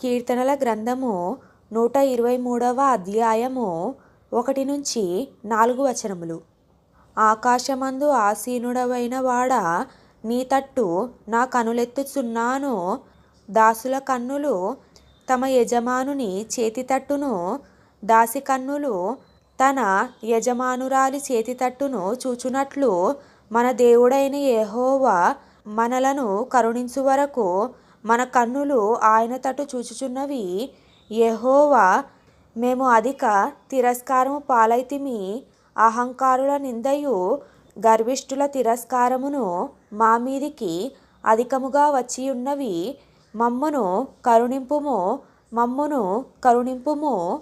కీర్తనల గ్రంథము నూట ఇరవై మూడవ అధ్యాయము ఒకటి నుంచి నాలుగు వచనములు. ఆకాశమందు ఆసీనుడవైన వాడా నీ తట్టు నా కనులెత్తుచున్నాను. దాసుల కన్నులు తమ యజమానుని చేతి తట్టును దాసి కన్నులు తన యజమానురాలి చేతి తట్టును చూచునట్లు మన దేవుడైన యెహోవా మనలను కరుణించు వరకు మన కన్నులు ఆయన తట్టు చూచుచున్నవి. యెహోవా మేము అధిక తిరస్కారము పాలైతిమి. అహంకారుల నిందయు గర్విష్ఠుల తిరస్కారమును మా మీదికి అధికముగా వచ్చియున్నవి. మమ్మును కరుణింపుము మమ్మును కరుణింపుము.